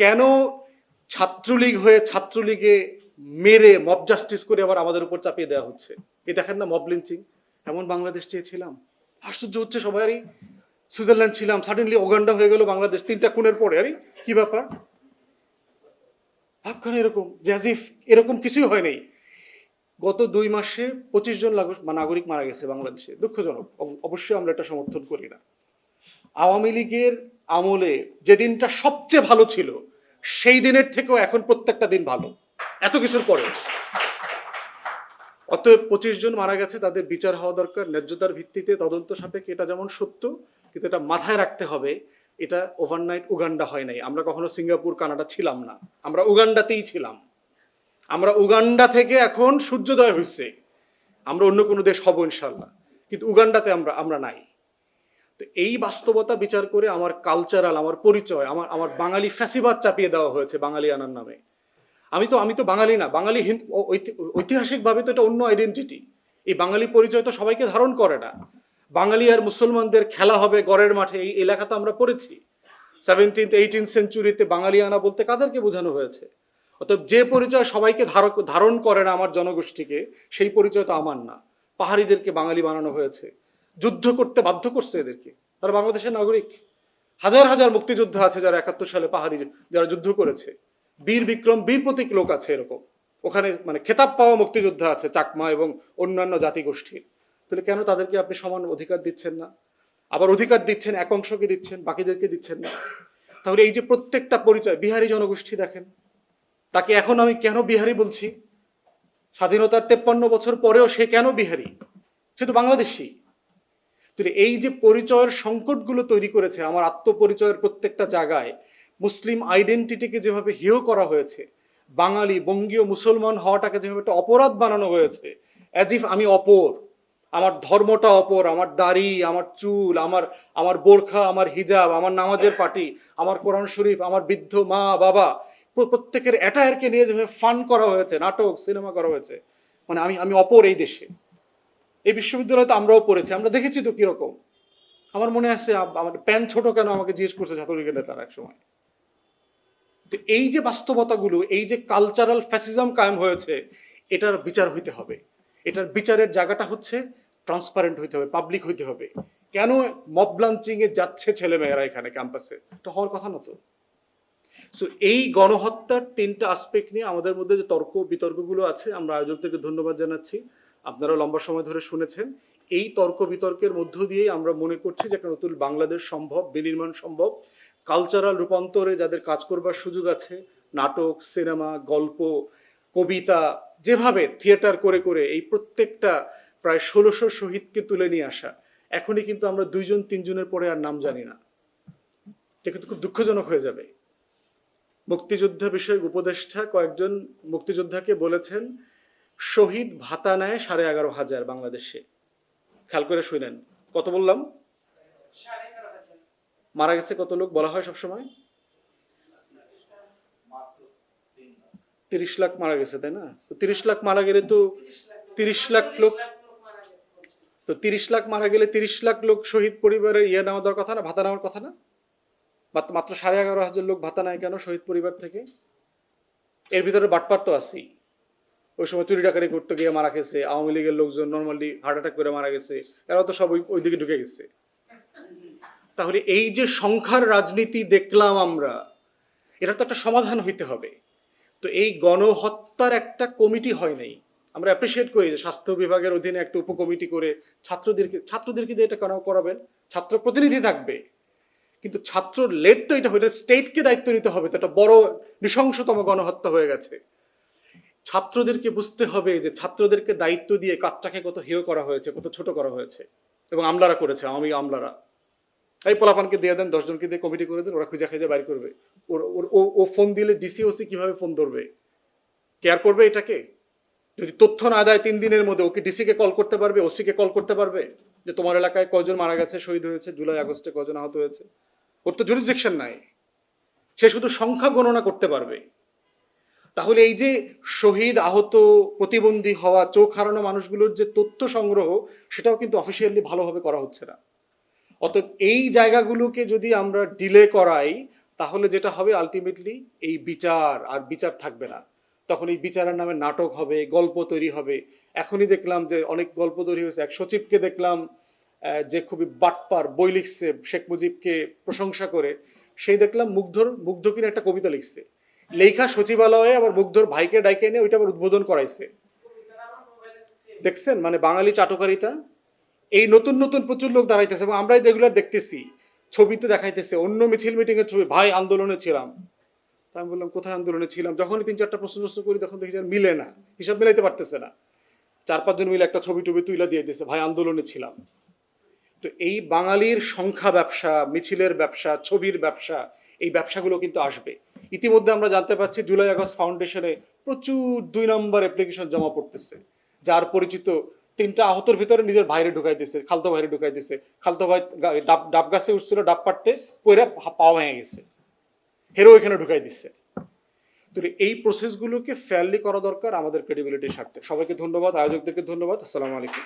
কেন ছাত্রলীগ হয়ে ছাত্রলীগে মেরে মব জাস্টিস করে আবার আমাদের উপর চাপিয়ে দেওয়া হচ্ছে? এই দেখেন না মব লিঞ্চিং এমন বাংলাদেশ চেয়েছিলাম। আশ্চর্য হচ্ছে সবাই সুইজারল্যান্ড ছিলাম সাডেনলি ওগান্ডা হয়ে গেল বাংলাদেশ, তিনটা খুনের পরে। আরে কি ব্যাপার? ভাবখানে এরকম জ্যাজিফ এরকম কিছুই হয় নাই। গত দুই মাসে পঁচিশ জন নাগরিক মারা গেছে বাংলাদেশে। দুঃখজনক, অব- অবশ্যই আমরা এটা সমর্থন করি না। আওয়ামী লীগের আমলে যে দিনটা সবচেয়ে ভালো ছিল সেই দিনের থেকেও এখন প্রত্যেকটা দিন ভালো। এত কিছুর পরে অতএব পঁচিশ জন মারা গেছে, তাদের বিচার হওয়া দরকার। ন্যায্যতার ভিত্তিতে তদন্ত সাপেক্ষে এটা যেমন সত্য, কিন্তু এটা মাথায় রাখতে হবে, এটা ওভারনাইট উগান্ডা হয় নাই। আমরা কখনো সিঙ্গাপুর, কানাডা ছিলাম না। আমরা উগান্ডাতেই ছিলাম। আমরা উগান্ডা থেকে এখন সূর্যোদয় হয়েছে আমরা অন্য কোনো দেশ হব ইনশাল্লাহ কিন্তু উগান্ডাতে আমরা আমরা নাই। তো এই বাস্তবতা বিচার করে আমার কালচারাল আমার পরিচয় আমার আমার বাঙালি ফ্যাসিবাদ চাপিয়ে দেওয়া হয়েছে বাঙালি আনার নামে। আমি তো আমি তো বাঙালি না বাঙালি হিন্দ ঐতিহাসিকভাবে তো এটা অন্য আইডেন্টিটি এই বাঙালি পরিচয় তো সবাইকে ধারণ করে না। বাঙালি আর মুসলমানদের খেলা হবে গড়ের মাঠে এই এলাকা তো আমরা পড়েছি। সেভেন্টিন্থ এইটিন সেঞ্চুরিতে বাঙালি আনা বলতে কাদেরকে বোঝানো হয়েছে? অতএব যে পরিচয় সবাইকে ধারণ করে না আমার জনগোষ্ঠীকে সেই পরিচয় তো আমার না। পাহাড়িদেরকে বাঙালি বানানো হয়েছে। যুদ্ধ করতে বাধ্য করছে এদেরকে। তারা বাংলাদেশের নাগরিক। হাজার হাজার মুক্তিযোদ্ধা আছে যারা একাত্তর সালে পাহাড়ি যারা যুদ্ধ করেছে। বীর বিক্রম, বীর প্রতীক লোক আছে এরকম। ওখানে মানে খেতাব পাওয়া মুক্তিযোদ্ধা আছে চাকমা এবং অন্যান্য জাতিগোষ্ঠীর। তাহলে কেন তাদেরকে আপনি সমান অধিকার দিচ্ছেন না? আবার অধিকার দিচ্ছেন, এক অংশকে দিচ্ছেন, বাকিদেরকে দিচ্ছেন না? তাহলে এই যে প্রত্যেকটা পরিচয়, বিহারি জনগোষ্ঠী দেখেন। তাকে এখন আমি কেন বিহারি বলছি? স্বাধীনতার তেপ্পান্ন বছর পরেও সে কেন বিহারি? সে তো বাংলাদেশি। তাহলে এই যে পরিচয়ের সংকটগুলো তৈরি করেছে, আমার আত্মপরিচয়ের প্রত্যেকটা জায়গায় মুসলিম আইডেন্টিটিকে যেভাবে হেয় করা হয়েছে, বাঙালি, বঙ্গীয়, মুসলমান হওয়াটাকে যেভাবে একটা অপরাধ বানানো হয়েছে অ্যাজ ইফ আমি অপর, আমার ধর্মটা অপর, আমার দাড়ি, আমার চুল, আমার আমার বোরখা, আমার হিজাব, আমার নামাজের পাটি, আমার কোরআন শরীফ, আমার বৃদ্ধ মা, বাবা প্রত্যেকের অ্যাটায়ারকে নিয়ে যেভাবে ফান করা হয়েছে, নাটক সিনেমা করা হয়েছে মানে আমি আমি অপর এই দেশে। এই বিশ্ববিদ্যালয় তো আমরাও পড়েছি, আমরা দেখেছি তো কীরকম। আমার মনে আছে আমার প্যান্ট ছোট কেন আমাকে জিজ্ঞেস করছে ছাত্রলীগের নেতারা এক সময় তো এই যে বাস্তবতাগুলো, এই যে কালচারাল ফ্যাসিজম কায়েম হয়েছে, এটার বিচার হইতে হবে। এটার বিচারের জায়গাটা হচ্ছে ট্রান্সপারেন্ট হইতে হবে পাবলিক হইতে হবে। কেন মব এ যাচ্ছে ছেলেমেয়েরা এখানে ক্যাম্পাসে এটা হওয়ার কথা না তো। সো এই গণহত্যার তিনটা আসপেক্ট নিয়ে আমাদের মধ্যে যে তর্ক বিতর্কগুলো আছে, আমরা আয়োজকদেরকে ধন্যবাদ জানাচ্ছি। আপনারা লম্বা সময় ধরে শুনেছেন, এই তর্ক বিতর্কের মধ্য দিয়েই আমরা মনে করছি যে একটা নতুন বাংলাদেশ সম্ভব, বিনির্মাণ সম্ভব। কালচারাল রূপান্তরে যাদের কাজ করবার সুযোগ আছে, নাটক, সিনেমা, গল্প, কবিতা, যেভাবে থিয়েটার করে করে এই প্রত্যেকটা প্রায় ষোলোশো শহীদকে তুলে নিয়ে আসা, এখনই কিন্তু আমরা দুইজন, তিনজনের পরে আর নাম জানি না। এটা কিন্তু খুব দুঃখজনক হয়ে যাবে। মুক্তিযোদ্ধা বিষয়ক উপদেষ্টা কয়েকজন মুক্তিযোদ্ধাকে বলেছেন শহীদ ভাতা নেয় সাড়ে এগারো হাজার বাংলাদেশে। খেয়াল করে শুনেন, কত বললাম? মারা গেছে কত লোক বলা হয় সবসময়? তিরিশ লাখ মারা গেছে, তাই না? তো তিরিশ লাখ মারা গেলে তো তিরিশ লাখ লোক তো তিরিশ লাখ মারা গেলে তিরিশ লাখ লোক শহীদ পরিবারের ইয়ে নেওয়া দেওয়ার কথা না, ভাতা নেওয়ার কথা না? মাত্র- সাড়ে এগারো হাজার লোক ভাতা নেয় কেন শহীদ পরিবার থেকে? এর ভিতরে বাটপার তো আছেই। ওই সময় চুরি ডাকারি করতে গিয়ে মারা গেছে, আওয়ামী লীগের লোকজন নর্মালি হার্ট অ্যাটাক করে মারা গেছে এরা তো সব ওই দিকে ঢুকে গেছে। তাহলে এই যে সংখ্যার রাজনীতি দেখলাম আমরা এটা তো একটা সমাধান হইতে হবে। তো এই গণহত্যার একটা কমিটি হয় নাই। আমরা অ্যাপ্রিসিয়েট করি যে স্বাস্থ্য বিভাগের অধীনে একটা উপকমিটি করে ছাত্রদেরকে ছাত্রদেরকে দিয়ে এটা কেন করাবেন? ছাত্র প্রতিনিধি থাকবে। কিন্তু ছাত্র লেট তো এটা হইলে স্টেটকে দায়িত্ব নিতে হবে, তো একটা বড় নৃশংসতম গণহত্যা হয়ে গেছে। ছাত্রদেরকে বুঝতে হবে যে ছাত্রদেরকে দায়িত্ব দিয়ে কাজটাকে কত হেয় করা হয়েছে, কত ছোট করা হয়েছে। এবং আমলারা করেছে, আমি আমলারা। এই পোলাপানকে দিয়ে দেন দশজনকে দিয়ে কমিটি করে দেন, ওরা খুঁজে খুঁজে বাইর করবে। ওর ও ফোন দিলে ডিসি ওসি কীভাবে ফোন ধরবে? কেয়ার করবে এটাকে? যদি তথ্য না দেয় তিন দিনের মধ্যে ওকে ডিসিকে কল করতে পারবে? ওসিকে কল করতে পারবে? যে তোমার এলাকায় কজন মারা গেছে, শহীদ হয়েছে, জুলাই, আগস্টে কজন আহত হয়েছে? ওর তো জুরিসডিকশন নাই। সে শুধু সংখ্যা গণনা করতে পারবে। তাহলে এই যে শহীদ আহত প্রতিবন্ধী হওয়া, চোখ হারানো মানুষগুলোর যে তথ্য সংগ্রহ, সেটাও কিন্তু অফিসিয়ালি ভালোভাবে করা হচ্ছে না। অতএব এই জায়গাগুলোকে যদি আমরা ডিলে করাই, তাহলে যেটা হবে আলটিমেটলি এই বিচার, আর বিচার থাকবে না। তখন এই বিচারের নামে নাটক হবে, গল্প তৈরি হবে। এখনই দেখলাম যে অনেক গল্প তৈরি হয়েছে। এক সচিবকে দেখলাম যে খুবই বাটপার, বই লিখছে শেখ মুজিবকে প্রশংসা করে। সেই দেখলাম মুগ্ধর, মুগ্ধ কিনা একটা কবিতা লিখছে। লেখা সচিবালয়ে আবার মুগ্ধর ভাইকে ডাইকে এনে ওইটা আবার উদ্বোধন করাইছে। দেখছেন? মানে বাঙালি চাটকারিতা। এই নতুন নতুন প্রচুর লোক দাঁড়াইতেছে এবং আমরাই রেগুলার দেখতেছি। ছবিতে দেখাইতেছে। অন্য মিছিল মিটিং এর ছবি। ভাই, আন্দোলনে ছিলাম। আমি বললাম, কোথায় আন্দোলনে ছিলাম? যখনই তিন, চারটা প্রশ্ন প্রশ্ন করি, তখন দেখি মিলে না। হিসাব মিলাইতে পারতেছে না। চার, পাঁচজন মিলে একটা ছবি টবি তুইলা দিয়ে দিছে, ভাই, আন্দোলনে ছিলাম। তো এই বাঙালির সংখ্যা ব্যবসা, মিছিলের ব্যবসা, ছবির ব্যবসা, এই ব্যবসাগুলো কিন্তু আসবে। ইতিমধ্যে আমরা জানতে পারছি জুলাই আগস্ট ফাউন্ডেশনে প্রচুর দুই নম্বর অ্যাপ্লিকেশন জমা পড়তেছে, যার পরিচিত তিনটা আহতর ভিতরে নিজের ভাইরে ঢুকাই দিছে খালতো ভাইরে ঢুকাই দিছে খালতো ভাই ডাব ডাব গাছে উঠছিল, ডাব পাটতে পয়রা পাওয়া ভেঙে গেছে। হেরো এখানে ঢুকাই দিচ্ছে তো এই প্রসেসগুলোকে ফেয়ারলি করা দরকার আমাদের ক্রেডিবিলিটির স্বার্থে। সবাইকে ধন্যবাদ, আয়োজকদেরকে ধন্যবাদ, আসসালামু আলাইকুম।